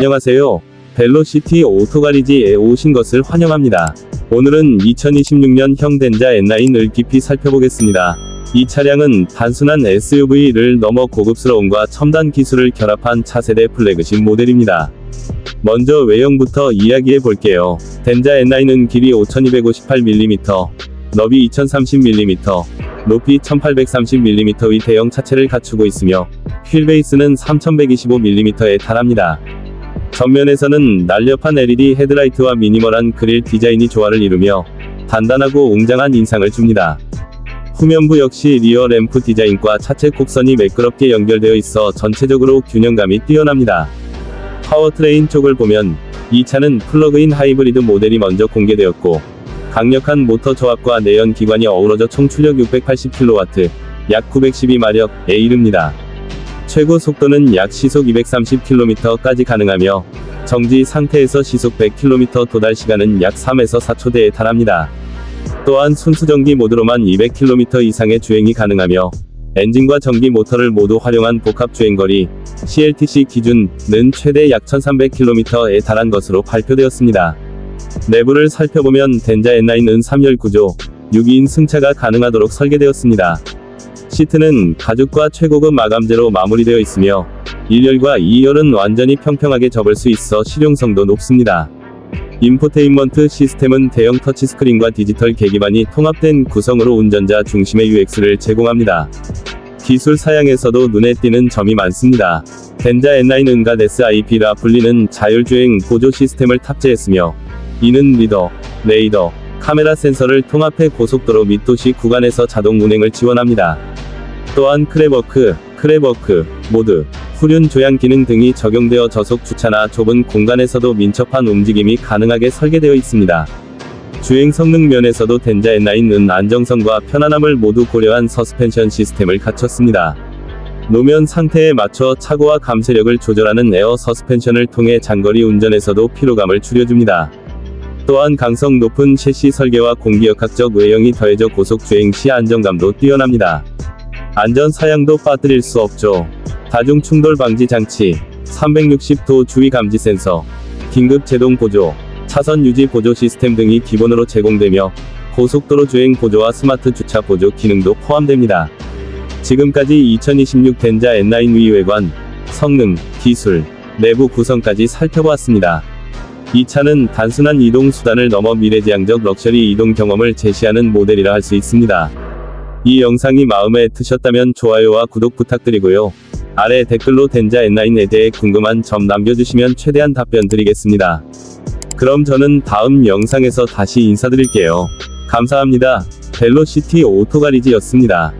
안녕하세요. 벨로시티 오토가리지에 오신 것을 환영합니다. 오늘은 2026년 형 덴자 N9을 깊이 살펴보겠습니다. 이 차량은 단순한 SUV를 넘어 고급스러움과 첨단 기술을 결합한 차세대 플래그십 모델입니다. 먼저 외형부터 이야기해 볼게요. 덴자 N9은 길이 5258mm, 너비 2030mm, 높이 1830mm의 대형 차체를 갖추고 있으며 휠베이스는 3125mm에 달합니다. 전면에서는 날렵한 LED 헤드라이트와 미니멀한 그릴 디자인이 조화를 이루며 단단하고 웅장한 인상을 줍니다. 후면부 역시 리어 램프 디자인과 차체 곡선이 매끄럽게 연결되어 있어 전체적으로 균형감이 뛰어납니다. 파워트레인 쪽을 보면 이 차는 플러그인 하이브리드 모델이 먼저 공개되었고 강력한 모터 조합과 내연 기관이 어우러져 총 출력 680kW, 약 912마력에 이릅니다. 최고 속도는 약 시속 230km까지 가능하며 정지 상태에서 시속 100km 도달 시간은 약 3에서 4초대에 달합니다. 또한 순수전기 모드로만 200km 이상의 주행이 가능하며 엔진과 전기 모터를 모두 활용한 복합 주행거리 CLTC 기준은 최대 약 1300km에 달한 것으로 발표되었습니다. 내부를 살펴보면 덴자 N9은 3열 구조, 6인 승차가 가능하도록 설계되었습니다. 시트는 가죽과 최고급 마감재로 마무리되어 있으며 1열과 2열은 완전히 평평하게 접을 수 있어 실용성도 높습니다. 인포테인먼트 시스템은 대형 터치스크린과 디지털 계기반이 통합된 구성으로 운전자 중심의 UX를 제공합니다. 기술 사양에서도 눈에 띄는 점이 많습니다. 덴자 N9 은가 SIP라 불리는 자율주행 보조 시스템을 탑재했으며 이는 리더, 레이더, 카메라 센서를 통합해 고속도로 및 도시 구간에서 자동 운행을 지원합니다. 또한 크레버크, 크레버크, 모드, 후륜 조향 기능 등이 적용되어 저속 주차나 좁은 공간에서도 민첩한 움직임이 가능하게 설계되어 있습니다. 주행 성능 면에서도 덴자 N9은 안정성과 편안함을 모두 고려한 서스펜션 시스템을 갖췄습니다. 노면 상태에 맞춰 차고와 감쇄력을 조절하는 에어 서스펜션을 통해 장거리 운전에서도 피로감을 줄여줍니다. 또한 강성 높은 셰시 설계와 공기역학적 외형이 더해져 고속 주행 시 안정감도 뛰어납니다. 안전 사양도 빠뜨릴 수 없죠. 다중 충돌 방지 장치, 360도 주의 감지 센서, 긴급 제동 보조, 차선 유지 보조 시스템 등이 기본으로 제공되며 고속도로 주행 보조와 스마트 주차 보조 기능도 포함됩니다. 지금까지 2026 덴자 N9 위 외관, 성능, 기술, 내부 구성까지 살펴보았습니다. 이 차는 단순한 이동 수단을 넘어 미래지향적 럭셔리 이동 경험을 제시하는 모델이라 할 수 있습니다. 이 영상이 마음에 드셨다면 좋아요와 구독 부탁드리고요. 아래 댓글로 덴자 N9에 대해 궁금한 점 남겨주시면 최대한 답변 드리겠습니다. 그럼 저는 다음 영상에서 다시 인사드릴게요. 감사합니다. 벨로시티 오토가리지였습니다.